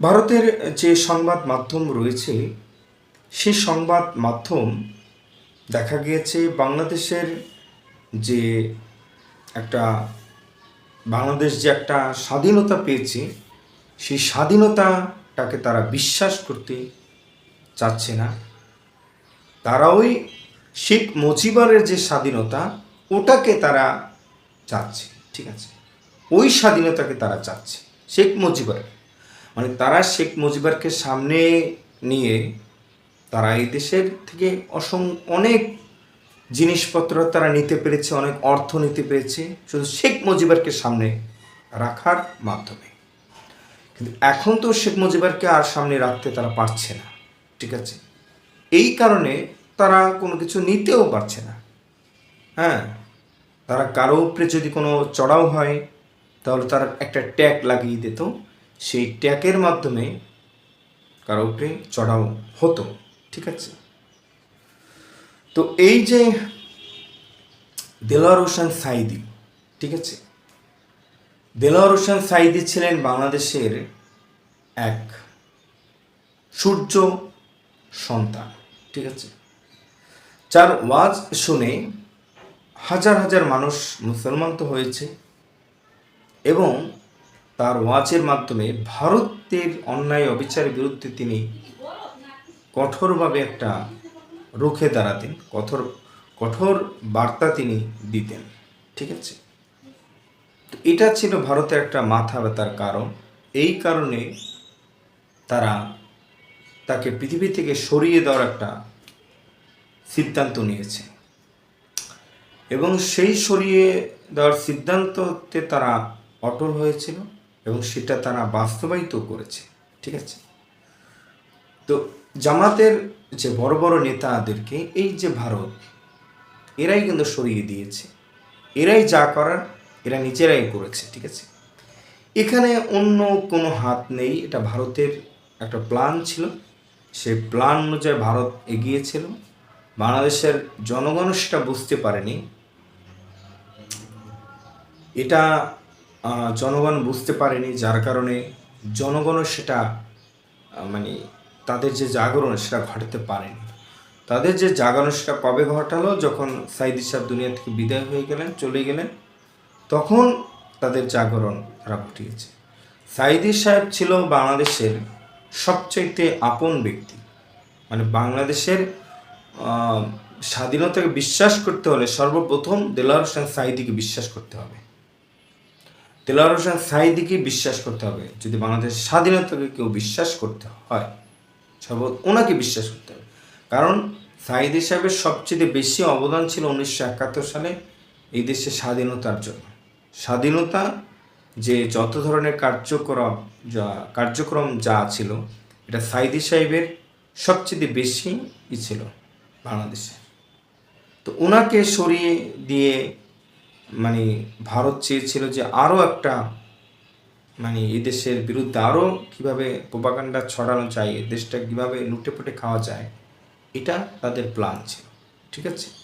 ভারতের যে সংবাদ মাধ্যম রয়েছে, সেই সংবাদ মাধ্যম দেখা গিয়েছে বাংলাদেশের যে একটা, বাংলাদেশ যে একটা স্বাধীনতা পেয়েছে, সেই স্বাধীনতাটাকে তারা বিশ্বাস করতে চাচ্ছে না। তারা ওই শেখ মুজিবরের যে স্বাধীনতা, ওটাকে তারা চাচ্ছে, ঠিক আছে? ওই স্বাধীনতাকে তারা চাচ্ছে, শেখ মুজিবর। মানে তারা শেখ মুজিবরকে সামনে নিয়ে তারা এই দেশের থেকে অসং, অনেক জিনিসপত্র তারা নিতে পেরেছে, অনেক অর্থ নিতে পেরেছে, শুধু শেখ মুজিবরকে সামনে রাখার মাধ্যমে। কিন্তু এখন তো শেখ মুজিবরকে আর সামনে রাখতে তারা পারছে না, ঠিক আছে? এই কারণে তারা কোনো কিছু নিতেও পারছে না। হ্যাঁ তারা কারও উপরে যদি কোনো চড়াও হয়, তাহলে তারা একটা ট্যাগ লাগিয়ে দিত সেই ট্যাগের মাধ্যমে কারও উপরে চড়াও হতো, ঠিক আছে? তো এই যে দেলোয়ার হোসেন সাইদি ঠিক আছে? দেলোয়ার হোসেন সাইদি ছিলেন বাংলাদেশের এক সূর্য সন্তান, ঠিক আছে? যার ওয়াজ শুনে হাজার হাজার মানুষ মুসলমান তো হয়েছে এবং তার ওয়াজের মাধ্যমে ভারতের অন্যায় অবিচারের বিরুদ্ধে তিনি কঠোরভাবে একটা রুখে দাঁড়াতেন, কঠোর কঠোর বার্তা তিনি দিতেন, ঠিক আছে? এটা ছিল ভারতের একটা মাথা ব্যথার কারণ। এই কারণে তারা তাকে পৃথিবী থেকে সরিয়ে দেওয়ার একটা সিদ্ধান্ত নিয়েছে। এবং সেই সরিয়ে দেওয়ার সিদ্ধান্ততে তারা অটল হয়েছিল। এবং সেটা তারা বাস্তবায়িত করেছে, ঠিক আছে? তো জামাতের যে বড় বড় নেতাদেরকে এই যে ভারত, এরাই কিন্তু সরিয়ে দিয়েছে। এরাই যা করার, এরা নিজেরাই করেছে, ঠিক আছে? এখানে অন্য কোনো হাত নেই, এটা ভারতের একটা প্ল্যান ছিল। সেই প্ল্যান অনুযায়ী ভারত এগিয়েছিল বাংলাদেশের জনগণ সেটা বুঝতে পারেনি। এটা জনগণ বুঝতে পারেনি, যার কারণে জনগণও সেটা মানে তাদের যে জাগরণ, সেটা ঘটাতে পারেনি। তাদের যে জাগরণ সেটা কবে ঘটালো? যখন সাইদি সাহেব দুনিয়া থেকে বিদায় হয়ে গেলেন, চলে গেলেন, তখন তাদের জাগরণ তারা ঘটিয়েছে। সাইদি সাহেব ছিল বাংলাদেশের সবচাইতে আপন ব্যক্তি। মানে বাংলাদেশের স্বাধীনতাকে বিশ্বাস করতে হলে সর্বপ্রথম দেলোয়ার হোসেন সাইদিকে বিশ্বাস করতে হবে। দেলোয়ার হোসেন সাইদিকে বিশ্বাস করতে হবে। যদি বাংলাদেশের স্বাধীনতাকে কেউ বিশ্বাস করতে হয় সর্ব ওনাকে বিশ্বাস করতে হবে। কারণ সাইদি সাহেবের সবচেয়ে বেশি অবদান ছিল উনিশশো একাত্তর সালে এই দেশের স্বাধীনতার জন্য। স্বাধীনতা যে যত ধরনের কার্যক্রম যা কার্যক্রম যা ছিল, এটা সাইদি সাহেবের সবচেয়ে বেশি ই ছিল বাংলাদেশে। তো ওনাকে সরিয়ে দিয়ে মানে ভারত চেয়েছিল যে আরও একটা মানে এদেশের দেশের বিরুদ্ধে আরও কীভাবে প্রোপাকাণ্ডা ছড়ানো যায় দেশটা কীভাবে লুটেপুটে খাওয়া যায়, এটা তাদের প্ল্যান ছিল, ঠিক আছে?